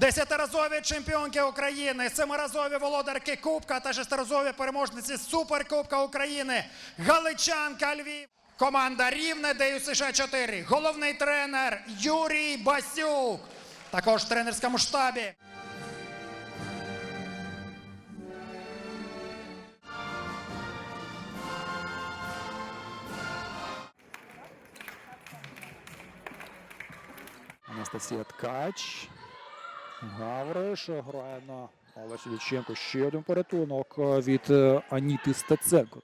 Десятиразові чемпіонки України, семиразові володарки Кубка та шестиразові переможниці Суперкубка України. Галичанка Львів. Команда Рівне ДЮ США 4. Головний тренер Юрій Басюк. Також в тренерському штабі. Анастасія Ткач. Гавриш грає на Олесі Віченко. Ще один порятунок е, від е, Аніти Стеценко.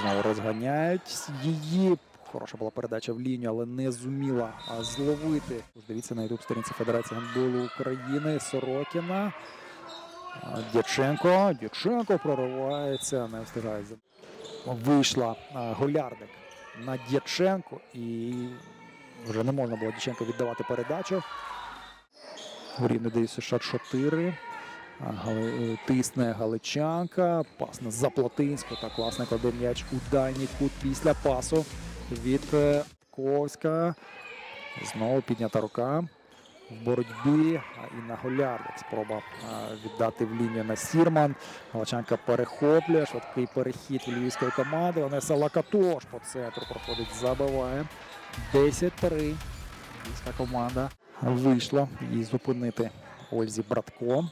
Знову розганяють її. Хороша була передача в лінію, але не зуміла зловити. Дивіться на ютуб сторінці Федерації гандболу України. Сорокіна. Дяченко. Дяченко проривається, не встигає. Вийшла Голярник на Дяченко і вже не можна було Дяченко віддавати передачу. В рівне дає США 4. Гали- е, Тисне Галичанка. Пас на Заплатинську. Та класно кладе м'яч у дальній кут після пасу від е, Ковська. Знову піднята рука в боротьбі. І на Голярник спроба віддати в лінію на Сірман. Галичанка перехоплює. Швидкий перехід львівської команди. Онеса Лакатош по центру проходить, забиває. 10-3. Львівська команда вийшла і зупинити Ользі Братко.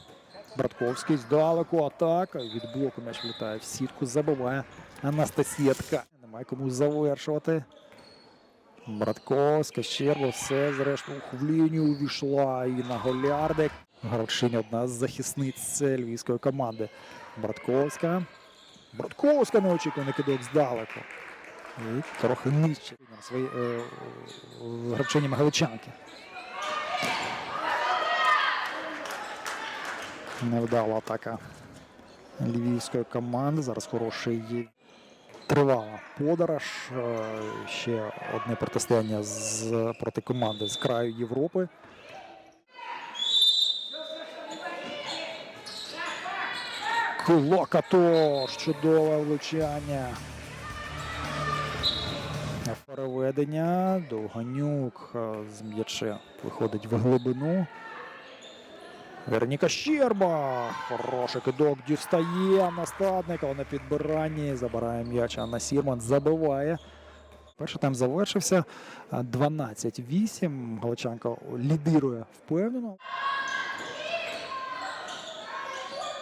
Братковський здалеку атака. Від блоку м'яч влітає в сітку. Забиває Анастасія Ткань. Немає кому завершувати. Братковська, Щерба, все зрештою в лінію увійшла і на Голярдик. Гравчиня одна з захисниць львівської команди. Братковська. Братковська неочікуваний кидок здалеку. І трохи нижче свої е, е, Галичанки. Невдала атака львівської команди. Зараз хороший. Тривала подорож. Е, Ще одне протистояння з, проти команди з краю Європи. Клокатош. Чудове влучання. Переведення. Довганюк е, з м'яча виходить в глибину. Вероніка Щерба. Хороший кидок дістає настадника на підбиранні. Забирає м'яч. Анна Сірман забиває. Перший тайм завершився. 12-8. Галичанка лідирує впевнено.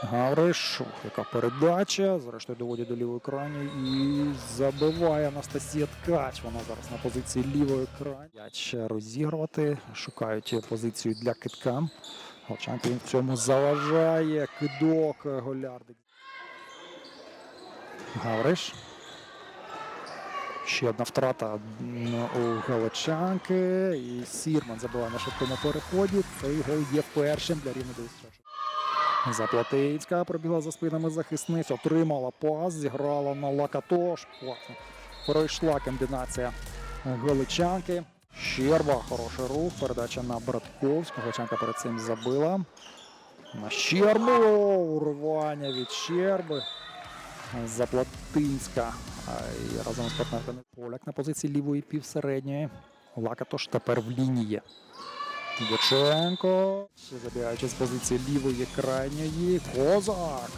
Гавриш, яка передача. Зрештою доводять до лівої крані і забиває Анастасія Ткач. Вона зараз на позиції лівої крані. М'яч розігрувати. Шукають позицію для китка. Галчанка їм в цьому заважає. Кидок е, Голярдик. Гавриш. Ще одна втрата у Галичанки. І Сірман забиває на швидкому переході. Цей гол є першим для рівня 96. Заплатицька пробігла за спинами захисниць, отримала пас, зіграла на Лакатош. Пройшла комбінація Галичанки. Щерба, хороший рух. Передача на Братковську. Галичанка перед цим забила. На Щербу. Урвання від Щерби. Заплатинська. І разом з партнерками Поляк на позиції лівої півсередньої. Лакатош тепер в лінії. Дяченко. Ще забігаючи з позиції лівої крайньої. Козак.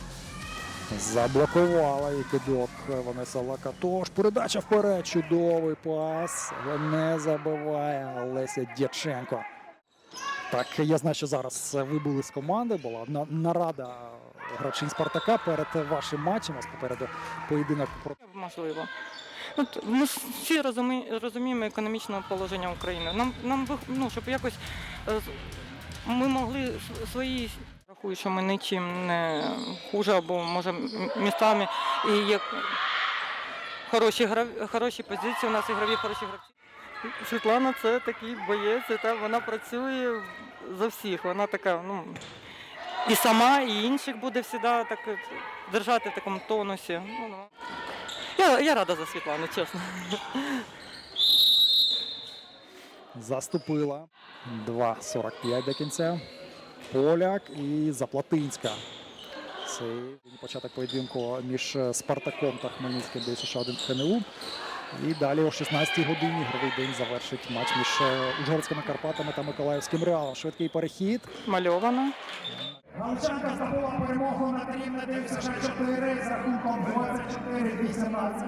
Заблокувала і кидок Ванеса Лакатош. Передача вперед. Чудовий пас. Не забиває Олеся Дяченко. Так, я знаю, що зараз ви були з команди. Була на- нарада гравчин Спартака перед вашим матчем. У попереду поєдинок Можливо. От ми всі розумі, розуміємо економічне положення України. Нам, нам ну, щоб якось е, ми могли свої рахую, що ми нічим не хуже або може містами і є хороші хороші позиції. У нас ігрові хороші гравці. Світлана це такий боєць, та вона працює за всіх. Вона така, ну і сама, і інших буде завжди так держати в такому тонусі. Я, рада за Світлану, чесно. Заступила. 2.45 до кінця. Поляк і Заплатинська. Це початок поєдинку між Спартаком та Хмельницьким де США 1 ХНУ. І далі о 16-й годині ігровий день завершить матч між е, Ужгородськими Карпатами та Миколаївським Реалом. Швидкий перехід. Мальовано. Галичанка здобула перемогу над рівне ДЮСШ 4 з рахунком 24-18.